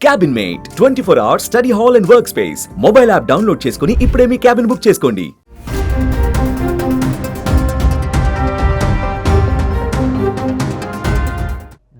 Cabin mate twenty four hours study hall and work space mobile app download చేసుకుని ఇప్పుడే మీ cabin book చేసుకోండి.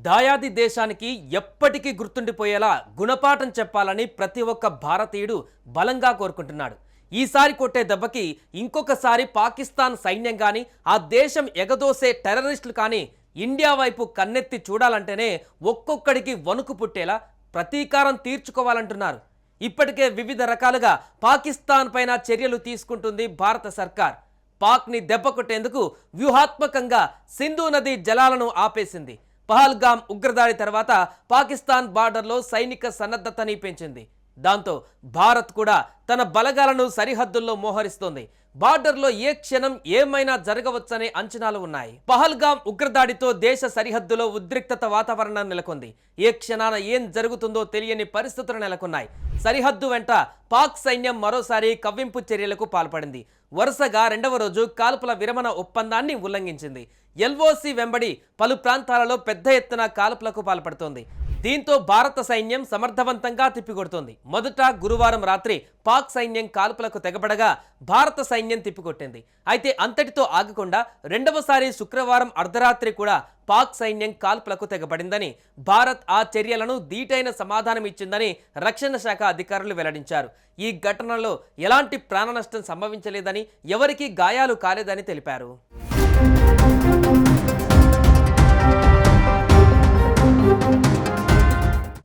దాయాది దేశానికి ఎప్పటికీ గుర్తుండిపోయేలా గుణపాఠం చెప్పాలని ప్రతి ఒక్క భారతీయుడు బలంగా కోరుకుంటున్నాడు. ఈసారి కొట్టే దెబ్బకి ఇంకొకసారి పాకిస్తాన్ సైన్యం కానీ ఆ దేశం ఎగదోసే టెర్రరిస్టులు కానీ ఇండియా వైపు కన్నెత్తి చూడాలంటేనే ఒక్కొక్కడికి వణుకు పుట్టేలా ప్రతీకారం తీర్చుకోవాలంటున్నారు. ఇప్పటికే వివిధ రకాలుగా పాకిస్తాన్ పైన చర్యలు తీసుకుంటుంది భారత సర్కార్. పాక్ని దెబ్బకొట్టేందుకు వ్యూహాత్మకంగా సింధు నది జలాలను ఆపేసింది. పహల్గామ్ ఉగ్రదాడి తర్వాత పాకిస్తాన్ బార్డర్లో సైనిక సన్నద్ధతని పెంచింది. దాంతో భారత్ కూడా తన బలగాలను సరిహద్దుల్లో మోహరిస్తోంది. బార్డర్లో ఏ క్షణం ఏమైనా జరగవచ్చనే అంచనాలు ఉన్నాయి. పహల్గాం ఉగ్రదాడితో దేశ సరిహద్దులో ఉద్రిక్తత వాతావరణం నెలకొంది. ఏ క్షణాన ఏం జరుగుతుందో తెలియని పరిస్థితులు నెలకొన్నాయి. సరిహద్దు వెంట పాక్ సైన్యం మరోసారి కవ్వింపు చర్యలకు పాల్పడింది. వరుసగా రెండవ రోజు కాల్పుల విరమణ ఒప్పందాన్ని ఉల్లంఘించింది. ఎల్ఓసి వెంబడి పలు ప్రాంతాలలో పెద్ద ఎత్తున కాల్పులకు పాల్పడుతోంది. దీంతో భారత సైన్యం సమర్థవంతంగా తిప్పికొడుతోంది. మొదట గురువారం రాత్రి పాక్ సైన్యం కాల్పులకు తెగబడగా భారత సైన్యం తిప్పికొట్టింది. అయితే అంతటితో ఆగకుండా రెండవసారి శుక్రవారం అర్ధరాత్రి కూడా పాక్ సైన్యం కాల్పులకు తెగబడిందని భారత్ ఆ చర్యలను దీటైన సమాధానం ఇచ్చిందని రక్షణ శాఖ అధికారులు వెల్లడించారు. ఈ ఘటనలో ఎలాంటి ప్రాణ నష్టం సంభవించలేదని ఎవరికీ గాయాలు కాలేదని తెలిపారు.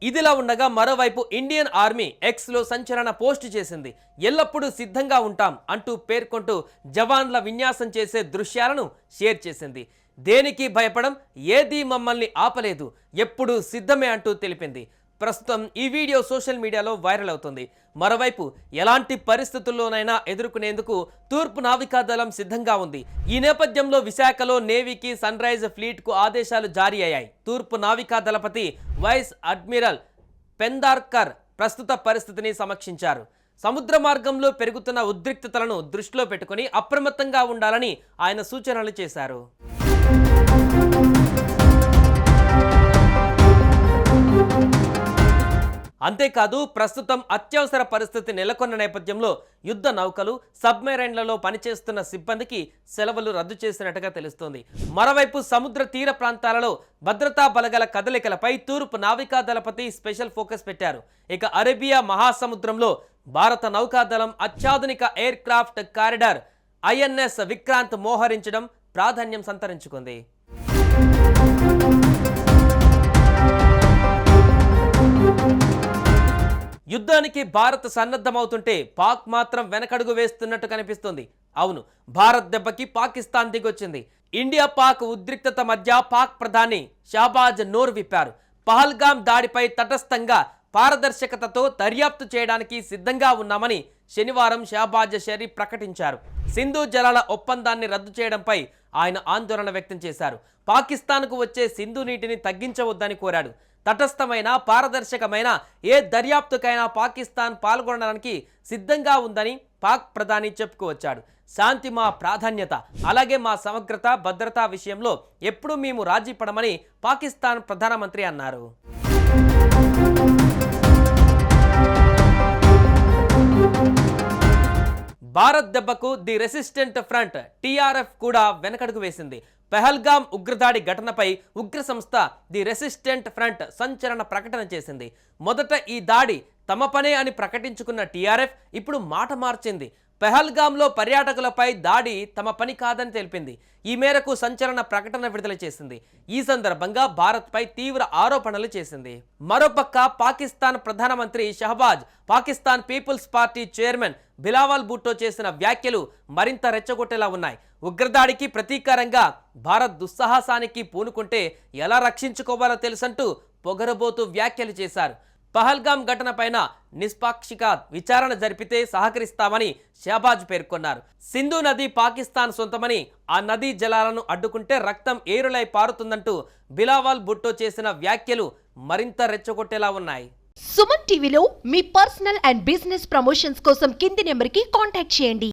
ఇదిలా ఉండగా మరోవైపు ఇండియన్ ఆర్మీ ఎక్స్లో సంచలన పోస్ట్ చేసింది. ఎల్లప్పుడూ సిద్ధంగా ఉంటాం అంటూ పేర్కొంటూ జవాన్ల విన్యాసం చేసే దృశ్యాలను షేర్ చేసింది. దేనికి భయపడం? ఏదీ మమ్మల్ని ఆపలేదు. ఎప్పుడూ సిద్ధమే అంటూ తెలిపింది. ప్రస్తుతం ఈ వీడియో సోషల్ మీడియాలో వైరల్ అవుతుంది. మరోవైపు ఎలాంటి పరిస్థితుల్లోనైనా ఎదుర్కొనేందుకు తూర్పు నావికాదళం సిద్ధంగా ఉంది. ఈ నేపథ్యంలో విశాఖలో నేవీకి సన్ రైజ్ ఫ్లీట్కు ఆదేశాలు జారీ అయ్యాయి. తూర్పు నావికా దళపతి వైస్ అడ్మిరల్ పెందార్కర్ ప్రస్తుత పరిస్థితిని సమీక్షించారు. సముద్ర మార్గంలో పెరుగుతున్న ఉద్రిక్తతలను దృష్టిలో పెట్టుకుని అప్రమత్తంగా ఉండాలని ఆయన సూచనలు చేశారు. అంతేకాదు ప్రస్తుతం అత్యవసర పరిస్థితి నెలకొన్న నేపథ్యంలో యుద్ధ నౌకలు సబ్మెరైన్లలో పనిచేస్తున్న సిబ్బందికి సెలవులు రద్దు చేసినట్టుగా తెలుస్తోంది. మరోవైపు సముద్ర తీర ప్రాంతాలలో భద్రతా బలగల కదలికలపై తూర్పు నావికా దళపతి స్పెషల్ ఫోకస్ పెట్టారు. ఇక అరేబియా మహాసముద్రంలో భారత నౌకాదళం అత్యాధునిక aircraft corridor INS Vikrant మోహరించడం ప్రాధాన్యం సంతరించుకుంది. యుద్ధానికి భారత్ సన్నద్ధమవుతుంటే పాక్ మాత్రం వెనకడుగు వేస్తున్నట్టు కనిపిస్తుంది. అవును భారత్ దెబ్బకి పాకిస్తాన్ దిగొచ్చింది. ఇండియా పాక్ ఉద్రిక్తత మధ్య పాక్ ప్రధాని షాబాజ్ నోరు విప్పారు. పహల్గామ్ దాడిపై తటస్థంగా పారదర్శకతతో దర్యాప్తు చేయడానికి సిద్ధంగా ఉన్నామని శనివారం షహబాజ్ షరీఫ్ ప్రకటించారు. సింధు జలాల ఒప్పందాన్ని రద్దు చేయడంపై ఆయన ఆందోళన వ్యక్తం చేశారు. పాకిస్తాన్కు వచ్చే సింధు నీటిని తగ్గించవద్దని కోరాడు. తటస్థమైన పారదర్శకమైన ఏ దర్యాప్తుకైనా పాకిస్తాన్ పాల్గొనడానికి సిద్ధంగా ఉందని పాక్ ప్రధాని చెప్పుకువచ్చాడు శాంతి మా ప్రాధాన్యత అలాగే మా సమగ్రత భద్రత విషయంలో ఎప్పుడూ మేము రాజీ పడమని పాకిస్తాన్ ప్రధానమంత్రి అన్నారు. భారత్ దెబ్బకు ది రెసిస్టెంట్ ఫ్రంట్ టీఆర్ఎఫ్ కూడా వెనకడుగు వేసింది. పెహల్గామ్ ఉగ్రదాడి ఘటనపై ఉగ్ర సంస్థ ది రెసిస్టెంట్ ఫ్రంట్ సంచలన ప్రకటన చేసింది. మొదట ఈ దాడి తమ పనే అని ప్రకటించుకున్న టీఆర్ఎఫ్ ఇప్పుడు మాట మార్చింది. పెహల్గామ్లో పర్యాటకులపై దాడి తమ పని కాదని తెలిపింది. ఈ మేరకు సంచలన ప్రకటన విడుదల చేసింది. ఈ సందర్భంగా భారత్పై తీవ్ర ఆరోపణలు చేసింది. మరోపక్క పాకిస్తాన్ ప్రధానమంత్రి Shahbaz Pakistan People's Party chairman Bilawal Bhutto చేసిన వ్యాఖ్యలు మరింత రెచ్చగొట్టేలా ఉన్నాయి. ఉగ్రదాడికి ప్రతీకారంగా భారత్ దుస్సాహసానికి పూనుకుంటే ఎలా రక్షించుకోవాలో తెలుసంటూ పొగరబోతూ వ్యాఖ్యలు చేశారు. పహల్గామ్ ఘటనపైన నిష్పాక్షిక విచారణ జరిపితే సహకరిస్తామని షహబాజ్ పేర్కొన్నారు. సింధు నది పాకిస్తాన్ సొంతమని ఆ నదీ జలాలను అడ్డుకుంటే రక్తం ఏరులై పారుతుందంటూ బిలావాల్ భుట్టో చేసిన వ్యాఖ్యలు మరింత రెచ్చగొట్టేలా ఉన్నాయి. సుమన్ టీవీలో మీ పర్సనల్ అండ్ బిజినెస్ ప్రమోషన్స్ కోసం కింది నెంబర్కి కాంటాక్ట్ చేయండి.